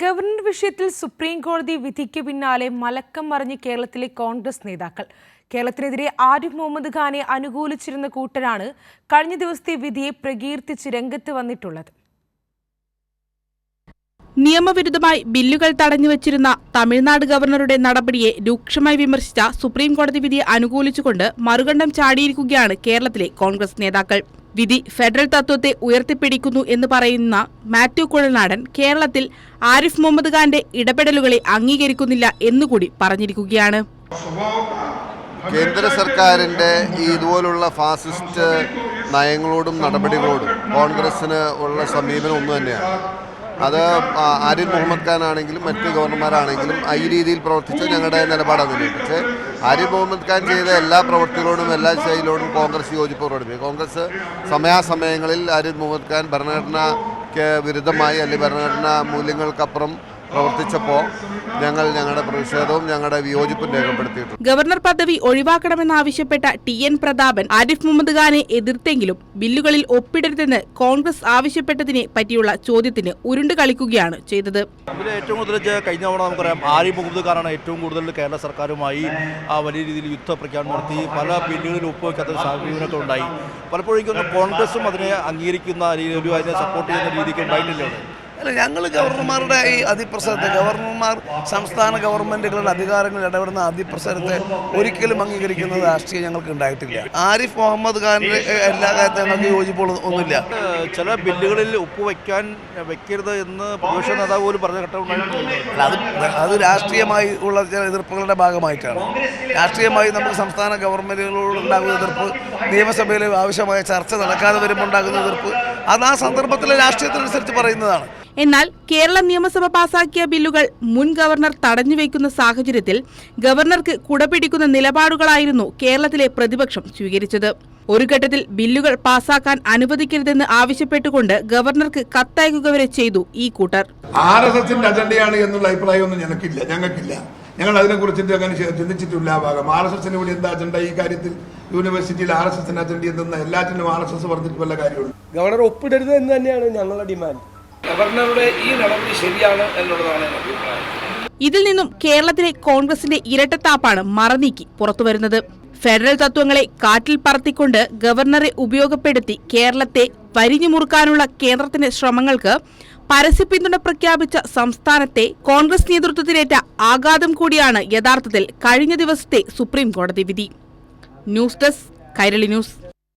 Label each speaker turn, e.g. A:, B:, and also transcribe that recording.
A: Governor വിഷയത്തിൽ supreme കോടതി വിധിക്ക് പിന്നാലെ മലക്കം മറിഞ്ഞ് കേരളത്തിലെ കോൺഗ്രസ് നേതാക്കൾ. കേരളത്തിനെതിരെ ആരിഫ് മുഹമ്മദ് ഖാനെ അനുകൂലിച്ചിരുന്ന കൂട്ടരാണ് കഴിഞ്ഞ ദിവസത്തെ വിധിയെ പ്രകീർത്തിച്ച് രംഗത്ത് വന്നിട്ടുള്ളത്.
B: നിയമവിരുദ്ധമായി ബില്ലുകൾ തടഞ്ഞു തടഞ്ഞുവച്ചിരുന്ന തമിഴ്നാട് ഗവർണറുടെ നടപടിയെ രൂക്ഷമായി വിമർശിച്ച സുപ്രീം കോടതി വിധിയെ അനുകൂലിച്ചുകൊണ്ട് മറുകണ്ഠം ചാടിയിരിക്കുകയാണ് കേരളത്തിലെ കോൺഗ്രസ് നേതാക്കൾ. വിധി ഫെഡറൽ തത്വത്തെ ഉയർത്തിപ്പിടിക്കുന്നു എന്ന് പറയുന്ന മാത്യു കുഴൽനാടൻ കേരളത്തിൽ ആരിഫ് മുഹമ്മദ് ഖാന്റെ ഇടപെടലുകളെ അംഗീകരിക്കുന്നില്ല എന്നുകൂടി പറഞ്ഞിരിക്കുകയാണ്.
C: കേന്ദ്ര സർക്കാരിന്റെ ഈ ഇതുപോലുള്ള ഫാസിസ്റ്റ് നയങ്ങളോടും നടപടികളോടും കോൺഗ്രസ്സിന് ഉള്ള സമീപനം ഒന്നു തന്നെയാണ് അത് ആ, ആരിഫ് മുഹമ്മദ് ഖാൻ ആണെങ്കിലും മറ്റ് ഗവർണർമാരാണെങ്കിലും ഈ രീതിയിൽ പ്രവർത്തിച്ച ഞങ്ങളുടെ നിലപാട് അതിന് പക്ഷേ ആരിഫ് മുഹമ്മദ് ഖാൻ ചെയ്ത എല്ലാ പ്രവൃത്തികളോടും എല്ലാ ശൈലിയോടും കോൺഗ്രസ് യോജിപ്പ് പ്രകടിപ്പിക്കും കോൺഗ്രസ് സമയാസമയങ്ങളിൽ ആരിഫ് മുഹമ്മദ് ഖാൻ ഭരണഘടനയ്ക്ക് വിരുദ്ധമായി അല്ലെങ്കിൽ ഭരണഘടനാ മൂല്യങ്ങൾക്കപ്പുറം പ്രവർത്തിച്ചപ്പോൾ ഞങ്ങൾ ഞങ്ങളുടെ പ്രതിഷേധവും ഞങ്ങളുടെ വിയോജിപ്പും രേഖപ്പെടുത്തിയിട്ടുണ്ട്.
B: ഗവർണർ പദവി ഒഴിവാക്കണമെന്നാവശ്യപ്പെട്ട ടി എൻ പ്രതാപൻ ആരിഫ് മുഹമ്മദ് ഖാനെ എതിർത്തെങ്കിലും ബില്ലുകളിൽ ഒപ്പിടരുതെന്ന് കോൺഗ്രസ് ആവശ്യപ്പെട്ടതിനെ പറ്റിയുള്ള ചോദ്യത്തിന് ഉരുണ്ടു കളിക്കുകയാണ് ചെയ്തത്.
D: ഏറ്റവും കൂടുതൽ കഴിഞ്ഞ തവണ നമുക്കറിയാം ആരിഫ് മുഹമ്മദ് ഖാനാണ് ഏറ്റവും കൂടുതൽ കേരള സർക്കാരുമായി ആ വലിയ രീതിയിൽ യുദ്ധപ്രഖ്യാപനം നടത്തി പല ബില്ലുകളിൽ ഒപ്പുവെക്കാത്ത സാഹചര്യം ഉണ്ടായി. പലപ്പോഴും കോൺഗ്രസും അതിനെ അംഗീകരിക്കുന്ന ഒരു അതിനെ സപ്പോർട്ട് ചെയ്യുന്ന രീതിക്ക് ഉണ്ടായിട്ടില്ല.
E: അല്ല ഞങ്ങൾ ഗവർണർമാരുടെ ഈ അതിപ്രസരത്തെ ഗവർണർമാർ സംസ്ഥാന ഗവൺമെന്റുകളുടെ അധികാരങ്ങളിൽ ഇടപെടുന്ന അതിപ്രസരത്തെ ഒരിക്കലും അംഗീകരിക്കുന്ന രാഷ്ട്രീയം ഞങ്ങൾക്ക് ഉണ്ടായിട്ടില്ല. ആരിഫ് മുഹമ്മദ് ഖാന്റെ എല്ലാ കാര്യത്തിലും ഞങ്ങൾക്ക് യോജിപ്പോൾ ഒന്നുമില്ല.
D: ചില ബില്ലുകളിൽ ഉപ്പ് ഒപ്പുവെക്കാൻ വെക്കരുത് എന്ന് പ്രതിപക്ഷ നേതാവ് പോലും പറഞ്ഞ
E: ഘട്ടമുണ്ടായിട്ടുണ്ട് അത് അത് രാഷ്ട്രീയമായി ഉള്ള ചില എതിർപ്പുകളുടെ ഭാഗമായിട്ടാണ്. രാഷ്ട്രീയമായി നമുക്ക് സംസ്ഥാന ഗവൺമെന്റുകളോട് ഉണ്ടാകുന്ന എതിർപ്പ് നിയമസഭയിൽ ആവശ്യമായ ചർച്ച നടക്കാതെ വരുമ്പോൾ ഉണ്ടാകുന്ന എതിർപ്പ് അത് ആ സന്ദർഭത്തിലെ രാഷ്ട്രീയത്തിനനുസരിച്ച് പറയുന്നതാണ്.
B: എന്നാൽ കേരള നിയമസഭ പാസാക്കിയ ബില്ലുകൾ മുൻ ഗവർണർ തടഞ്ഞുവെക്കുന്ന സാഹചര്യത്തിൽ ഗവർണർക്ക് കുടപിടിക്കുന്ന നിലപാടുകളായിരുന്നു കേരളത്തിലെ പ്രതിപക്ഷം സ്വീകരിച്ചത്. ഒരു ഘട്ടത്തിൽ ബില്ലുകൾ പാസാക്കാൻ അനുവദിക്കരുതെന്ന് ആവശ്യപ്പെട്ടുകൊണ്ട് ഗവർണർക്ക് കത്തയക്കുക വരെ ചെയ്തു ഈ കൂട്ടർ.
F: ആർ എസ് എസിന്റെ അജണ്ടയാണ് എന്നുള്ള അഭിപ്രായമൊന്നും ഞങ്ങൾക്കില്ല ഞങ്ങൾക്കില്ല. ഞങ്ങൾ അതിനെക്കുറിച്ചിട്ട് അങ്ങനെ ചിന്തിച്ചിട്ടില്ല ആ ഭാഗം. ആർ എസ് എസിന് ഇവിടെ എന്താ അജണ്ട ഈ കാര്യത്തിൽ? യൂണിവേഴ്സിറ്റിയിൽ ആർ എസ് എസിന്റെ അജണ്ട എന്തെന്ന് എല്ലാറ്റിനും ആർ എസ് എസ് പറഞ്ഞിട്ട് വല്ല കാര്യമുള്ളൂ
G: ഗവർണർ ഒപ്പിടരുത് എന്ന് തന്നെയാണ് ഞങ്ങളുടെ ഡിമാൻഡ്. ഗവർണറുടെ ഈ നടപടി ശരിയാണ് എന്നുള്ളതാണ് എന്റെ അഭിപ്രായം.
B: ഇതിൽ നിന്നും കേരളത്തിലെ കോൺഗ്രസിന്റെ ഇരട്ടത്താപ്പാണ് മറനീക്കി പുറത്തുവരുന്നത്. ഫെഡറൽ തത്വങ്ങളെ കാറ്റിൽ പറത്തിക്കൊണ്ട് ഗവർണറെ ഉപയോഗപ്പെടുത്തി കേരളത്തെ വരിഞ്ഞുമുറുക്കാനുള്ള കേന്ദ്രത്തിന്റെ ശ്രമങ്ങൾക്ക് പരസ്യ പിന്തുണ പ്രഖ്യാപിച്ച സംസ്ഥാനത്തെ കോൺഗ്രസ് നേതൃത്വത്തിനേറ്റ ആഘാതം കൂടിയാണ് യഥാർത്ഥത്തിൽ കഴിഞ്ഞ ദിവസത്തെ സുപ്രീം കോടതി വിധി. News desk Kairali news.